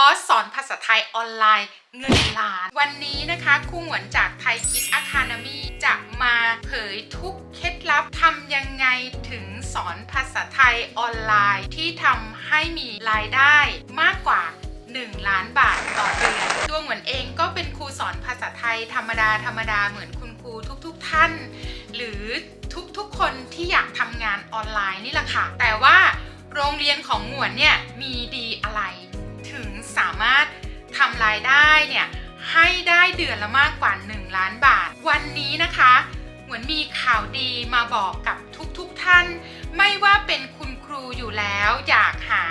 อร์สสอนภาษาไทยออนไลน์เงินล้าน วันนี้นะคะครูหวนจากไทยคิดอะคาเดมีจะมาเผยทุกเคล็ดลับทำยังไงถึงสอนภาษาไทยออนไลน์ที่ทำให้มีรายได้มากกว่า 1 ล้านบาทต่อเดือนตัวหวนเองก็เป็นครูสอนภาษาไทยธรรมดาธรรมดาเหมือนคุณครูทุกๆทท่าน หรือทุกๆคนที่อยากทำงานออนไลน์นี่แหละค่ะ แต่ว่าโรงเรียนของหมวนเนี่ยมีดีอะไร ถึงสามารถทำรายได้เนี่ยให้ได้เดือนละมากกว่า 1 ล้านบาท วันนี้นะคะ เหมวนมีข่าวดีมาบอกกับทุกๆทท่าน ไม่ว่าเป็นคุณครูอยู่แล้วอยากหา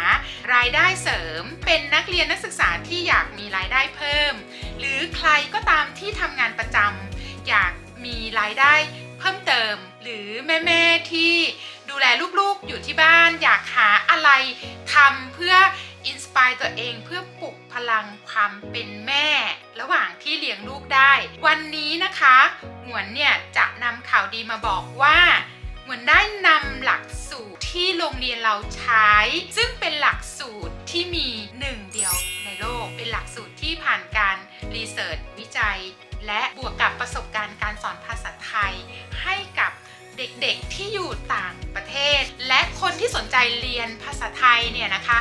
รายได้เสริม เป็นนักเรียนนักศึกษาที่อยากมีรายได้เพิ่ม หรือใครก็ตามที่ทำงานประจำอยากมีรายได้เพิ่มเติม หรือแม่ๆที่ดูแลลูกๆอยู่ที่บ้าน อยากหาอะไรทำเพื่อ อินสปายตัวเองเพื่อปลุกพลังความเป็นแม่ ระหว่างที่เลี้ยงลูกได้ วันนี้นะคะหมวนเนี่ยจะนำข่าวดีมาบอกว่าเหมือนได้นำหลักสูตรที่โรงเรียนเราใช้ ซึ่งเป็นหลักสูตรที่มีหนึ่งเดียวในโลก เป็นหลักสูตรที่ผ่านการรีเสิร์ชวิจัย และบวกกับประสบการณ์การสอนภาษาไทย เด็กๆที่อยู่ต่างประเทศ และคนที่สนใจเรียนภาษาไทยเนี่ยนะคะ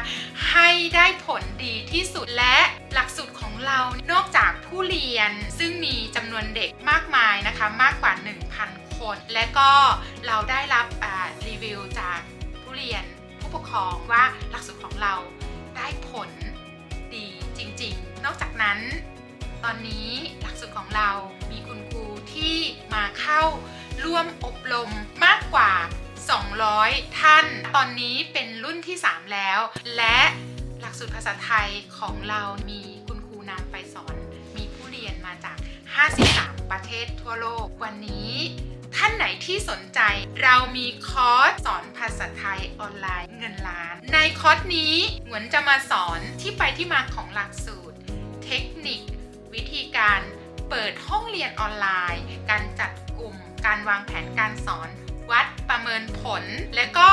ให้ได้ผลดีที่สุดและหลักสูตรของเรานอกจากผู้เรียนซึ่งมีจำนวนเด็กมากมายนะคะ มากกว่า 1,000 คน และก็เราได้รับรีวิวจากผู้เรียนผู้ปกครองว่าหลักสูตรของเราได้ผลดีจริงๆ นอกจากนั้น ตอนนี้หลักสูตรของเรามีคุณครูที่มาเข้า ร่วมอบรมมากกว่า 200 ท่าน ตอนนี้เป็นรุ่นที่ 3 แล้ว และหลักสูตรภาษาไทยของเรามีคุณครูนำไปสอน มีผู้เรียนมาจาก 53 ประเทศทั่วโลก วันนี้ท่านไหนที่สนใจเรามีคอร์สสอนภาษาไทยออนไลน์เงินล้าน ในคอร์สนี้หวนจะมาสอนที่ไปที่มาของหลักสูตร เทคนิค วิธีการเปิดห้องเรียนออนไลน์ การจัดกลุ่ม การวางแผนการสอน วัดประเมินผล และก็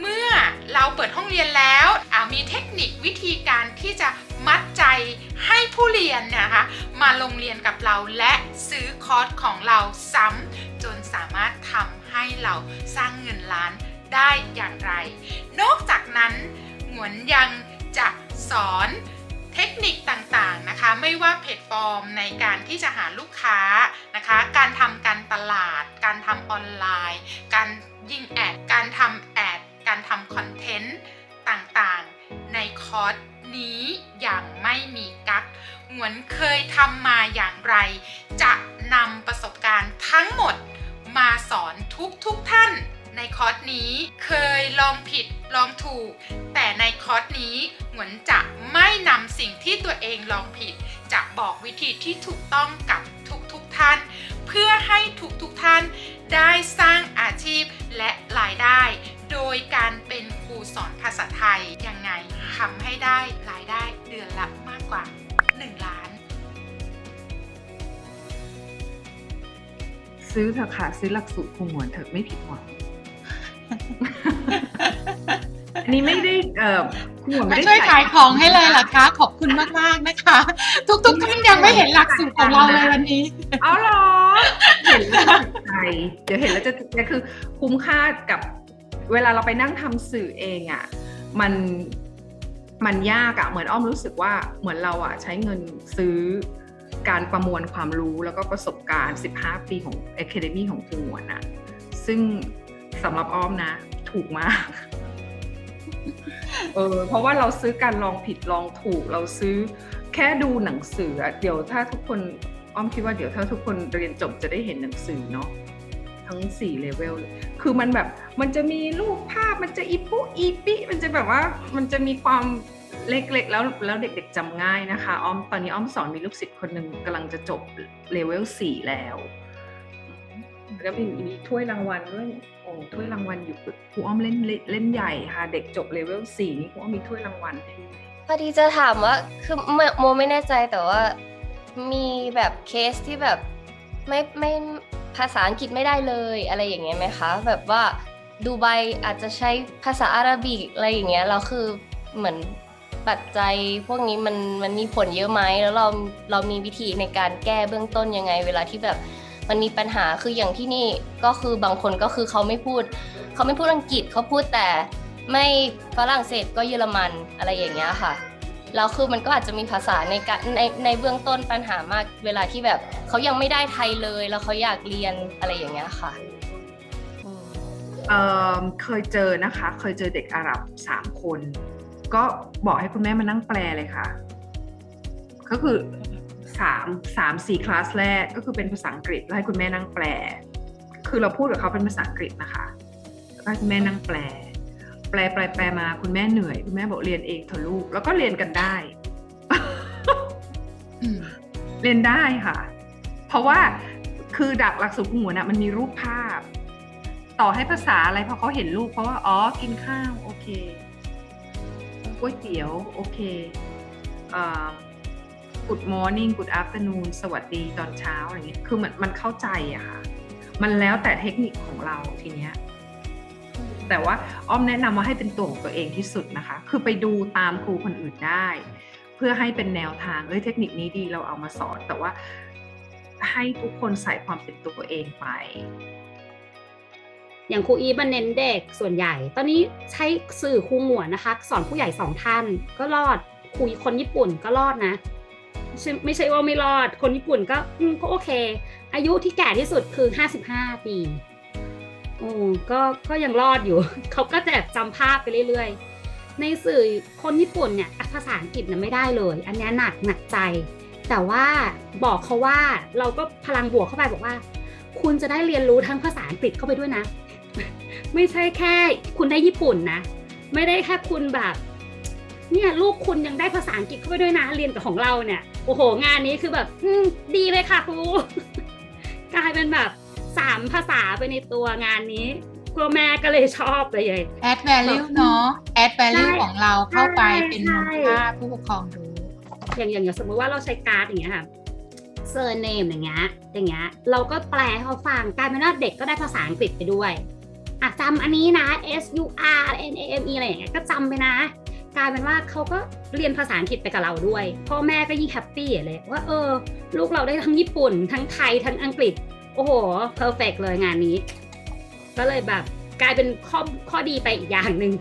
เมื่อเราเปิดห้องเรียนแล้วมีเทคนิควิธีการที่จะมัดใจให้ผู้เรียนนะคะมาลงเรียนกับเราและซื้อคอร์สของเราซ้ำจนสามารถทำให้เราสร้างเงินล้านได้อย่างไร นอกจากนั้นหมวนยังจะสอน ทคนิคต่างๆนะคะไม่ว่าเพจฟอร์มในการที่จะหาลูกค้านะคะ การทำการตลาด การทำออนไลน์ การยิงแอด การทำแอด การทำคอนเทนต์ต่างๆ ในคอร์สนี้อย่างไม่มีกักเหมือนเคยทำมาอย่างไร จะนำประสบการณ์ทั้งหมดมาสอนทุกๆทท่านในคอร์สนี้เคยลองผิด ลองถูก แต่ในคอร์สนี้หมือนจะไม่นำสิ่งที่ตัวเองลองผิด จะบอกวิธีที่ถูกต้องกับทุกๆทท่าน เพื่อให้ทุกๆทท่านได้สร้างอาชีพและรายได้ โดยการเป็นครูสอนภาษาไทย ยังไงทำให้ได้รายได้เดือนละมากกว่า 1 ล้าน ซื้อเถอะค่ะ ซื้อหลักสูตรครูหมวนเถอะไม่ผิดหวัง นนี้ไม่ได้เอ่อครูหมวนมาไม่ได้ช่วยขายของให้เลยเหรอคะ ขอบคุณมากๆนะคะ ทุกๆท่านยังไม่เห็นหลักสูตรของเราเลยวันนี้เอาเหรอเห็นแล้วจะติดใจเดี๋ยวเห็นแล้วจะติดใจคือคุ้มค่ากับเวลาเราไปนั่งทำสื่อเองอะ่ะมันมันยากอะ่ะเหมือนอ้อมรู้สึกว่าเหมือนเราอะ่ะใช้เงินซื้อการประมวลความรู้แล้วก็ประสบการณ์ 15 ปีของ Academy ของครูหมวนอะ่ะซึ่งสำหรับอ้อมนะ ถูกมาก เออเพราะว่าเราซื้อการลองผิดลองถูก เราซื้อแค่ดูหนังสือเดี๋ยวถ้าทุกคนอ้อมคิดว่าเดี๋ยวถ้าทุกคนเรียนจบจะได้เห็นหนังสือเนาะทั้ง4เลเวลเลยคือมันแบบมันจะมีรูปภาพมันจะอีปุอีปิมันจะแบบว่ามันจะมีความเล็กๆแล้วแล้วเด็กๆจำง่ายนะคะอ้อมตอนนี้อ้อมสอนมีลูกศิษย์คนหนึ่งกำลังจะจบเลเวล4แล้ว แล้วมีมีถ้วยรางวัลด้วยโอ้ถ้วยรางวัลอยู่ครูอ้อมเล่นเล่นเล่นใหญ่ค่ะเด็กจบเลเวล4นี่ครูอ้อมมีถ้วยรางวัลให้ด้วยพอดีจะถามว่าคือโมโมไม่แน่ใจแต่ว่ามีแบบเคสที่แบบไม่ไม่ภาษาอังกฤษไม่ได้เลยอะไรอย่างเงี้ยไหมคะแบบว่าดูไบอาจจะใช้ภาษาอาหรับิกอะไรอย่างเงี้ยเราคือเหมือนปัจจัยพวกนี้มันมันมีผลเยอะไหมแล้วเราเรามีวิธีในการแก้เบื้องต้นยังไง เวลาที่แบบ มันมีปัญหาคืออย่างที่นี่ก็คือบางคนก็คือเขาไม่พูด เขาไม่พูดอังกฤษเขาพูดแต่ไม่ฝรั่งเศสก็เยอรมันอะไรอย่างเงี้ยค่ะแล้วคือมันก็อาจจะมีภาษาในการในในเบื้องต้นปัญหามากเวลาที่แบบเขายังไม่ได้ไทยเลย แล้วเขาอยากเรียนอะไรอย่างเงี้ยค่ะเเคยเจอนะคะ เคยเจอเด็กอาหรับสามคน ก็บอกให้คุณแม่มานั่งแปลเลยค่ะ ก็คือ สามสี่คลาสแรกก็คือเป็นภาษาอังกฤษแล้วให้คุณแม่นั่งแปล คือเราพูดกับเขาเป็นภาษาอังกฤษนะคะแล้วให้คุณแม่นั่งแปล แปลแปลแปลมาคุณแม่เหนื่อย คุณแม่บอกเรียนเองเถอะลูกแล้วก็เรียนกันได้ เรียนได้ค่ะ เพราะว่าคือดักหลักสูตรหัวน่ะมันมีรูปภาพ ต่อให้ภาษาอะไรพอเขาเห็นรูปเพราะว่าอ๋อกินข้าว โอเคก๋วยเตี๋ยว โอเคอ่า good morning good afternoon สวัสดีตอนเช้าอะไรเงี้ยคือมันมันเข้าใจอะค่ะ มันแล้วแต่เทคนิคของเราทีเนี้ยแต่ว่าอ้อมแนะนำว่าให้เป็นตัวของตัวเองที่สุดนะคะ คือไปดูตามครูคนอื่นได้ เพื่อให้เป็นแนวทางเอ้ยเทคนิคนี้ดีเราเอามาสอน แต่ว่าให้ทุกคนใส่ความเป็นตัวเองไป อย่างครูอีฟมันเน้นเด็กส่วนใหญ่ ตอนนี้ใช้สื่อครูหมวนนะคะ สอนผู้ใหญ่สองท่านก็รอดครูคนญี่ปุ่นก็รอดนะ ไม่ใช่ว่าไม่รอด คนญี่ปุ่นก็ก็โอเค อายุที่แก่ที่สุดคือ 55 ปีโอ้ก็ก็ยังรอดอยู่ เขาก็จะจำภาพไปเรื่อยๆ ในสื่อคนญี่ปุ่นเนี่ยภาษาอังกฤษเนี่ยไม่ได้เลย อันนี้หนักหนักใจ แต่ว่าบอกเขาว่าเราก็พลังบวกเข้าไปบอกว่า คุณจะได้เรียนรู้ทั้งภาษาอังกฤษเข้าไปด้วยนะ ไม่ใช่แค่คุณได้ญี่ปุ่นนะ ไม่ได้แค่คุณแบบ เนี่ยลูกคุณยังได้ภาษาอังกฤษเข้าไปด้วยนะเรียนกับของเราเนี่ย โอ้โห งานนี้คือแบบอืมดีเลยค่ะครูกลายเป็นแบบสามภาษาไปในตัวงานนี้พ่อแม่ก็เลยชอบเลย add value เนาะ add value ใช่ของเราเข้าไปใช่เป็นมูลค่าผู้ปกครองรู้ อย่างอย่างอย่างสมมติว่าเราใช้การ์ดอย่างเงี้ยค่ะเซอร์เนมอย่างเงี้ย อย่างเงี้ย เราก็แปลให้เขาฟังกลายเป็นว่าเด็กก็ได้ภาษาอังกฤษไปด้วยอะจำอันนี้นะ S U R N A M E อะไรอย่างเงี้ยก็จำไปนะ กลายเป็นว่าเขาก็เรียนภาษาอังกฤษไปกับเราด้วย พ่อแม่ก็ยิ่งแฮปปี้เลยว่าเออ ลูกเราได้ทั้งญี่ปุ่น ทั้งไทยทั้งอังกฤษ โอ้โหเพอร์เฟกเลยงานนี้ ก็เลยแบบกลายเป็นข้อข้อดีไปอีกอย่างหนึ่ง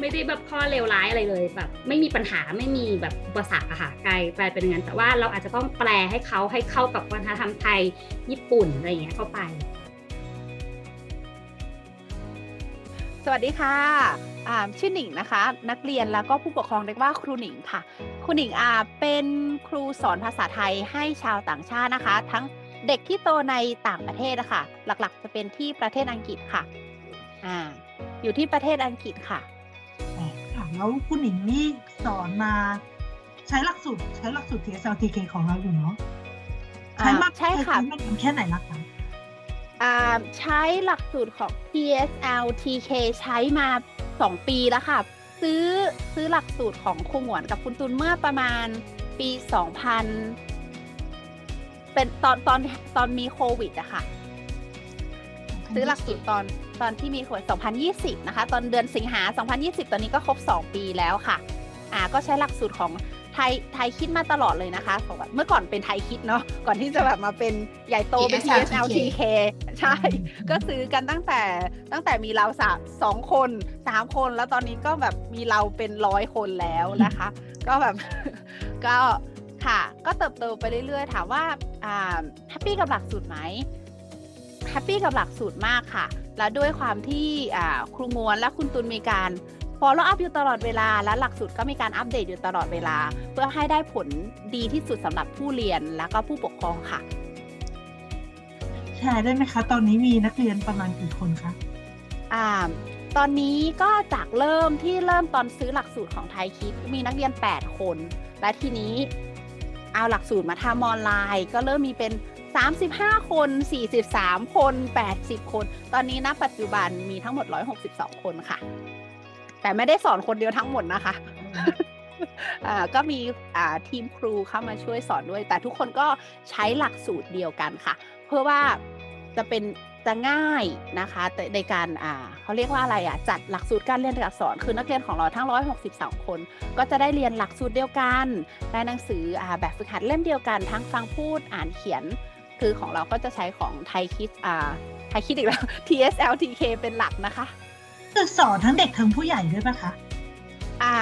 ไม่ได้แบบข้อเลวร้ายอะไรเลยแบบ ไม่มีปัญหาไม่มีแบบอุปสรรคอะค่ะกลายกลายเป็นอย่างนั้นแต่ว่าเราอาจจะต้องแปลให้เขาให้เข้ากับวัฒนธรรมไทยญี่ปุ่นอะไรอย่างเงี้ยเข้าไป สวัสดีค่ะ ชื่อหนิงนะคะ นักเรียนแล้วก็ผู้ปกครองเรียกว่าครูหนิงค่ะ ครูหนิงอ่าเป็นครูสอนภาษาไทยให้ชาวต่างชาตินะคะ ทั้งเด็กที่โตในต่างประเทศนะคะหลักๆ จะเป็นที่ประเทศอังกฤษค่ะอ่าอยู่ที่ประเทศอังกฤษค่ะอ๋อค่ะแล้วคุณหนิงนี่สอนมาใช้หลักสูตรใช้หลักสูตร TSLTK ของเราอยู่เนาะใช้มากอ่าใช่ค่ะใช้มากแค่ไหนละคะอ่าใช้หลักสูตรของ PSL TK ใช้มา 2 ปีแล้วค่ะ ซื้อซื้อหลักสูตรของครูหมวนกับคุณตุลเมื่อประมาณปี 2000 เป็นตอนตอนตอนมีโควิดอะค่ะ ซื้อหลักสูตรตอนตอนที่มีโควิด 2020 นะคะ ตอนเดือนสิงหา 2020 ตอนนี้ก็ครบ 2 ปีแล้วค่ะ อ่าก็ใช้หลักสูตรของ ไทยไทยคิดมาตลอดเลยนะคะของแบบเมื่อก่อนเป็นไทยคิดเนาะก่อนที่จะแบบมาเป็นใหญ่โตเป็น TSL TSLTK ใช่ ก็ซื้อกันตั้งแต่ตั้งแต่มีเราสามสองคนสามคน แล้วตอนนี้ก็แบบมีเราเป็นร้อยคนแล้วนะคะ ก็แบบก็ค่ะ ก็เติบโตไปเรื่อยๆ ถามว่าอ่าแฮปปี้กับหลักสูตรไหมแฮปปี้กับหลักสูตรมากค่ะ แล้วด้วยความที่อ่าครูมวลและคุณตุลมีการ follow up อยู่ตลอดเวลา และหลักสูตรก็มีการอัปเดตอยู่ตลอดเวลา เพื่อให้ได้ผลดีที่สุดสำหรับผู้เรียนและก็ผู้ปกครองค่ะ แชร์ได้ไหมคะ ตอนนี้มีนักเรียนประมาณกี่คนคะอ่าตอนนี้ก็จากเริ่มที่เริ่มตอนซื้อหลักสูตรของไทยคิดมีนักเรียน 8 คน และทีนี้เอาหลักสูตรมาทำออนไลน์ ก็เริ่มมีเป็น 35 คน 43 คน 80 คน ตอนนี้ณปัจจุบันมีทั้งหมด 162 คนค่ะ แต่ไม่ได้สอนคนเดียวทั้งหมดนะคะก็มีทีมครูเข้ามาช่วยสอนด้วย แต่ทุกคนก็ใช้หลักสูตรเดียวกันค่ะ เพื่อว่าจะเป็นจะง่ายนะคะแต่ในการเขาเรียกว่าอะไรอะจัดหลักสูตรการเรียนการสอนคือนักเรียนของเราทั้ง 162 คน ก็จะได้เรียนหลักสูตรเดียวกันได้หนังสืออแบบฝึกหัดเล่มเดียวกัน ทั้งฟังพูดอ่านเขียน คือของเราก็จะใช้ของไทยคิดไทยคิดอีกแล้ว TSLTK เป็นหลักนะคะ คือสอนทั้งเด็กทั้งผู้ใหญ่ด้วยปะคะอ่า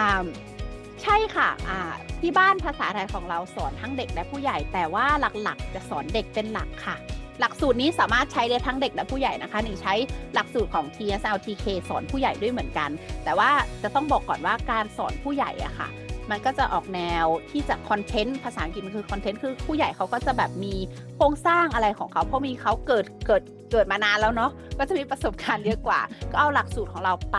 ใช่ค่ะอ่าที่บ้านภาษาไทยของเราสอนทั้งเด็กและผู้ใหญ่ แต่ว่าหลักๆ จะสอนเด็กเป็นหลักค่ะ หลักสูตรนี้สามารถใช้ได้ทั้งเด็กและผู้ใหญ่นะคะหนึ่งใช้หลักสูตรของ TSLTK สอนผู้ใหญ่ด้วยเหมือนกัน แต่ว่าจะต้องบอกก่อนว่าการสอนผู้ใหญ่อะค่ะ มันก็จะออกแนวที่จะคอนเทนต์ภาษาอังกฤษมันคือคอนเทนต์คือผู้ใหญ่เขาก็จะแบบมีโครงสร้างอะไรของเขาเพราะมีเขาเกิดเกิดเกิดมานานแล้วเนาะก็จะมีประสบการณ์เยอะกว่า ก็เอาหลักสูตรของเราไป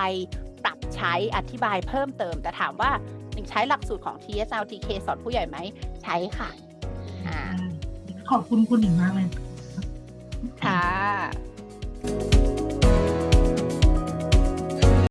ปรับใช้อธิบายเพิ่มเติม แต่ถามว่าหนึ่งใช้หลักสูตรของ TSLTK สอนผู้ใหญ่ไหมใช้ค่ะอ่าขอบคุณคุณหญิงมากเลยค่ะ